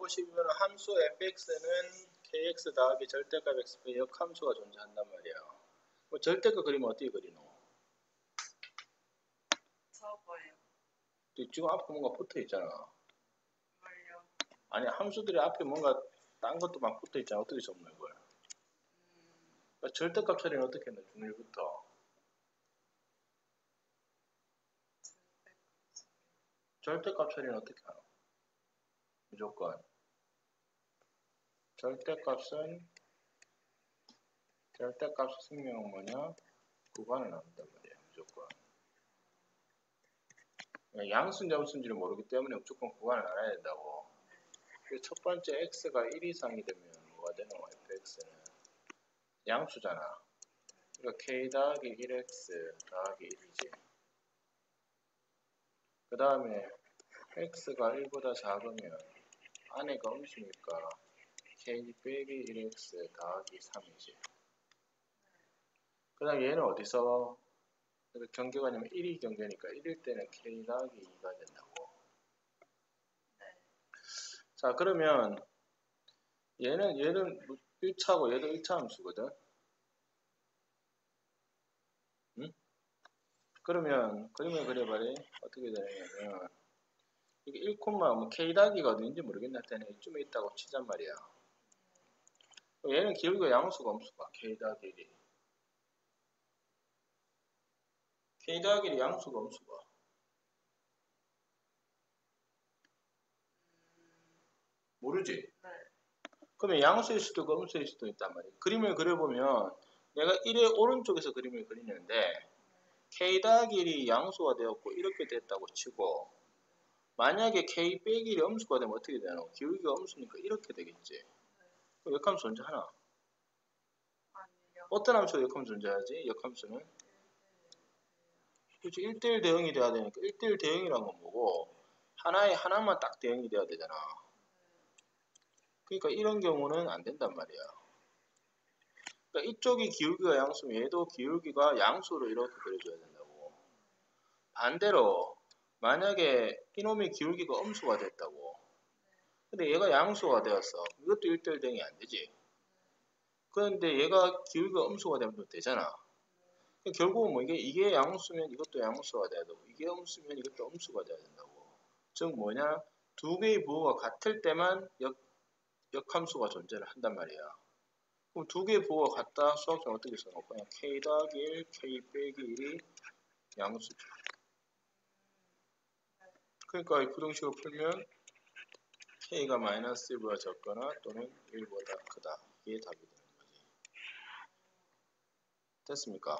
보시면 함수 fx는 kx 더하기 절대값 x의 역함수가 존재한단 말이야. 뭐 절대값 그리면 어떻게 그리노? 저거예요. 지금 앞에 뭔가 붙어 있잖아. 뭘요? 아니 함수들이 앞에 뭔가 딴 것도 막 붙어 있잖아. 어떻게 적는 거야? 음, 그러니까 절대값 처리는 어떻게 했나 중일부터 절대값 처리는 어떻게 하노? 무조건 절대값은 절대값 승명은 뭐냐? 구간을 나눈단 말이야 무조건 양수인지 음수인지를 모르기 때문에 무조건 구간을 나눠야 된다고 첫 번째 x가 1 이상이 되면 뭐가 되노? fx는 양수잖아 그러니까 k 더하기 1x 더하기 1이지 그 다음에 x가 1보다 작으면 안에가 음수니까 k 빼기 1x 더하기 3이지 그 다음 얘는 어디서? 경계가 아니면 1이 경계니까 1일 때는 k 더하기 2가 된다고. 자 그러면 얘는 얘는 1차고 얘도 1차 함수거든. 응? 그러면 그림을 그려봐리 어떻게 되냐면 이게 1, 뭐 k 더하기가 어딘지 모르겠네. 하여튼 이쯤에 있다고 치잔 말이야 얘는 기울기가 양수가 음수가 k 더하기 1이 k 더하기 1이 양수가 음수가 모르지? 네. 그러면 양수일 수도 있고 음수일 수도 있단 말이에요. 그림을 그려보면 내가 1의 오른쪽에서 그림을 그리는데 k 더하기 1이 양수가 되었고 이렇게 됐다고 치고 만약에 k 빼기 1이 음수가 되면 어떻게 되노? 기울기가 음수니까 이렇게 되겠지. 그럼 역함수 존재하나? 아니요. 어떤 함수가 역함수 존재하지? 역함수는? 그렇지 1대1 대응이 돼야 되니까 1대1 대응이란 건 뭐고 하나에 하나만 딱 대응이 돼야 되잖아. 그러니까 이런 경우는 안 된단 말이야. 그러니까 이쪽이 기울기가 양수면 얘도 기울기가 양수로 이렇게 그려줘야 된다고. 반대로 만약에 이놈의 기울기가 음수가 됐다고. 근데 얘가 양수가 되었어. 이것도 1대1 대응이 안 되지. 그런데 얘가 기울기가 음수가 되면 또 되잖아. 결국은 뭐 이게 이게 양수면 이것도 양수가 돼야 되고 이게 음수면 이것도 음수가 돼야 된다고. 즉 뭐냐 두 개의 부호가 같을 때만 역 역함수가 존재를 한단 말이야. 그럼 두 개의 부호가 같다 수학적 어떻게 써놓고 그냥 k 더하기 1, k 빼기 1이 양수죠. 그러니까 이 부등식을 풀면 k가 마이너스 1보다 적거나 또는 1보다 크다. 이게 답이 되는 거지. 됐습니까?